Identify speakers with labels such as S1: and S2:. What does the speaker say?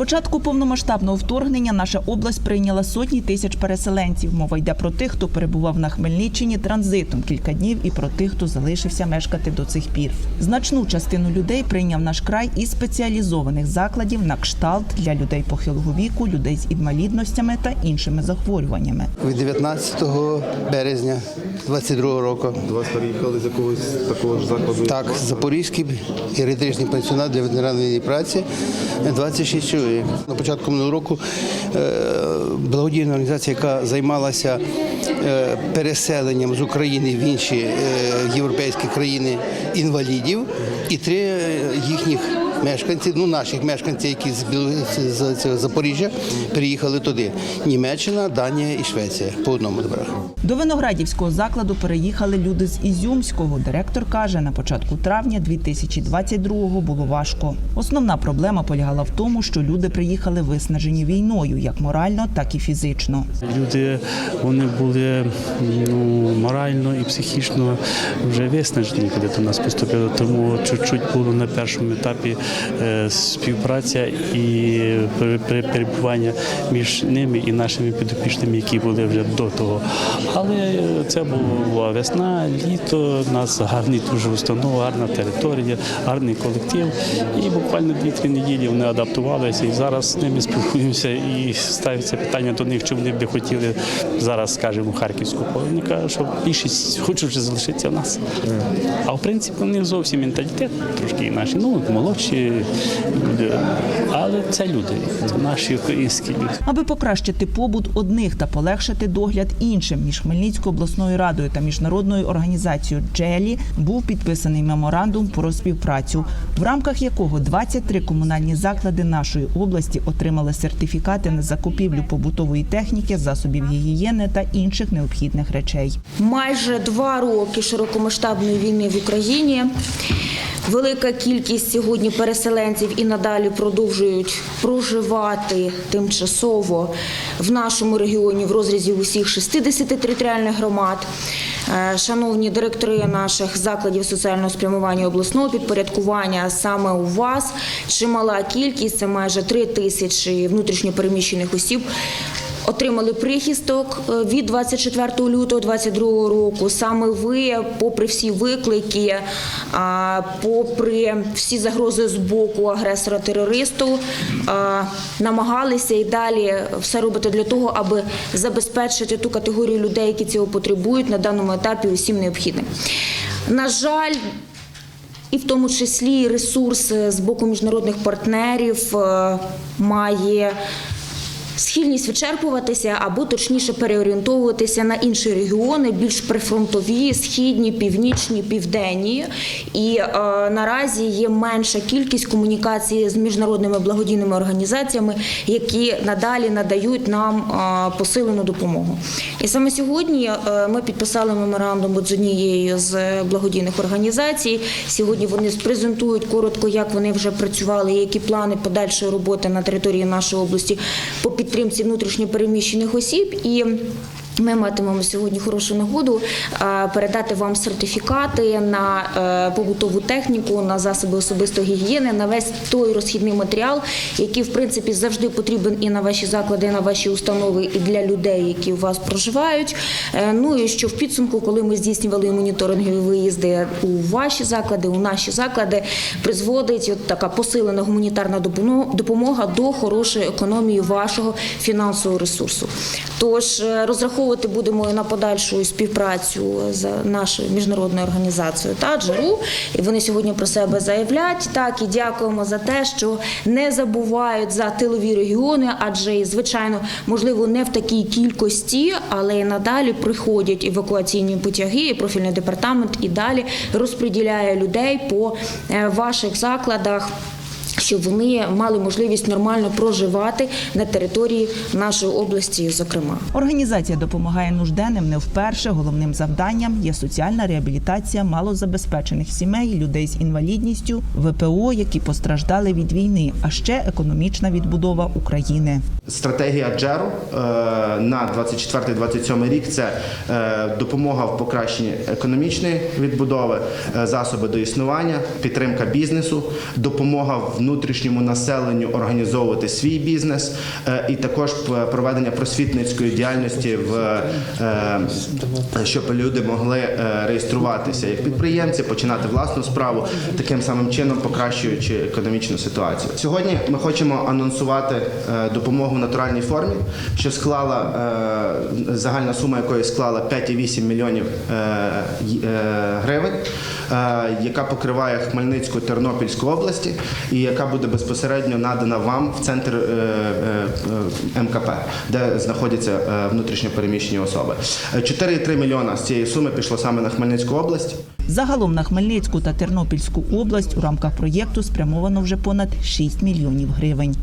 S1: початку повномасштабного вторгнення наша область прийняла сотні тисяч переселенців. Мова йде про тих, хто перебував на Хмельниччині транзитом кілька днів, і про тих, хто залишився мешкати до цих пір. Значну частину людей прийняв наш край із спеціалізованих закладів на кшталт для людей похилого віку, людей з інвалідностями та іншими захворюваннями.
S2: Від 19 березня 22 року.
S3: До вас переїхали з якогось такого ж закладу?
S2: Так, Запорізький геріатричний пенсіонат для і праці 26 чоловік. На початку минулого року е, благодійна організація, яка займалася е, переселенням з України в інші е, європейські країни інвалідів, і три їхніх мешканців, ну наших мешканців, які з, Біл- з, з Запоріжжя переїхали туди. Німеччина, Данія і Швеція по одному добре.
S1: До виноградівського закладу переїхали люди з Ізюмського. Директор каже, на початку травня 2022-го було важко. Основна проблема полягала в тому, що люди приїхали виснажені війною, як морально, так і фізично.
S4: Люди вони були ну, морально і психічно вже виснажені, коли до нас поступили. Тому чуть-чуть було на першому етапі співпраця і пере- пере- перебування між ними і нашими підопічними, які були вже до того. Але це була весна, літо, у нас гарний дуже установа, гарна територія, гарний колектив. І буквально 2-3 неділі вони адаптувалися і зараз з ними спілкуємося і ставиться питання до них, чи вони б хотіли зараз, скажімо, харківську. Вони кажуть, що більшість хочуть вже залишитися в нас. А в принципі у них зовсім менталітет трошки інакший. Ну, молодші. Але це люди, наші українські люди.
S1: Аби покращити побут одних та полегшити догляд іншим між Хмельницькою обласною радою та міжнародною організацією Джелі був підписаний меморандум про співпрацю, в рамках якого 23 комунальні заклади нашої області отримали сертифікати на закупівлю побутової техніки, засобів гігієни та інших необхідних речей.
S5: майже два роки широкомасштабної війни в Україні. Велика кількість сьогодні переселенців і надалі продовжують проживати тимчасово в нашому регіоні в розрізі усіх 60 територіальних громад. Е, Шановні директори наших закладів соціального спрямування обласного підпорядкування, саме у вас чимала кількість, це майже 3 тисячі внутрішньопереміщених осіб, отримали прихисток е, від 24 лютого 2022 року. Саме ви, попри всі виклики, попри всі загрози з боку агресора-терористу, намагалися і далі все робити для того, аби забезпечити ту категорію людей, які цього потребують на даному етапі усім необхідним. На жаль, і в тому числі ресурс е, з боку міжнародних партнерів е, має схильність вичерпуватися або точніше переорієнтовуватися на інші регіони, більш прифронтові, східні, північні, південні. І е, наразі є менша кількість комунікації з міжнародними благодійними організаціями, які надалі надають нам е, посилену допомогу. І саме сьогодні е, ми підписали меморандум з однією з благодійних організацій. Сьогодні вони презентують коротко, як вони вже працювали, які плани подальшої роботи на території нашої області по підтримці внутрішньопереміщених осіб і. Ми матимемо сьогодні хорошу нагоду е, передати вам сертифікати на е, побутову техніку, на засоби особистої гігієни, на весь той розхідний матеріал, який в принципі завжди потрібен і на ваші заклади, і на ваші установи, і для людей, які у вас проживають. Е, Ну і що в підсумку, коли ми здійснювали моніторингові виїзди у ваші заклади, у наші заклади, призводить от така посилена гуманітарна допомога до хорошої економії вашого фінансового ресурсу. Тож е, розраховувати будемо на подальшу співпрацю з нашою міжнародною організацією та джеру. І вони сьогодні про себе заявлять. Так і дякуємо за те, що не забувають за тилові регіони, адже звичайно, можливо, не в такій кількості, але і надалі приходять евакуаційні потяги, і профільний департамент і далі розподіляє людей по е, ваших закладах щоб вони мали можливість нормально проживати на території нашої області, зокрема.
S1: Організація допомагає нужденним не вперше. Головним завданням є соціальна реабілітація малозабезпечених сімей, людей з інвалідністю, ВПО, які постраждали від війни, а ще економічна відбудова України.
S6: Стратегія Джеру е, на 24-27 рік це е, допомога в покращенні економічної відбудови, е, засоби до існування, підтримка бізнесу, допомога внутрішньому населенню організовувати свій бізнес, і також проведення просвітницької діяльності в щоб люди могли реєструватися як підприємці, починати власну справу, таким самим чином покращуючи економічну ситуацію. Сьогодні ми хочемо анонсувати допомогу натуральній формі, що склала е, загальна сума якої склала 5,8 мільйонів е, е, гривень, яка покриває Хмельницьку Тернопільську області і яка буде безпосередньо надана вам в центр МКП, де знаходяться е, внутрішньо переміщені особи. Е, 4,3 мільйона з цієї суми пішло саме на Хмельницьку область.
S1: Загалом на Хмельницьку та Тернопільську область у рамках проєкту спрямовано вже понад 6 мільйонів гривень.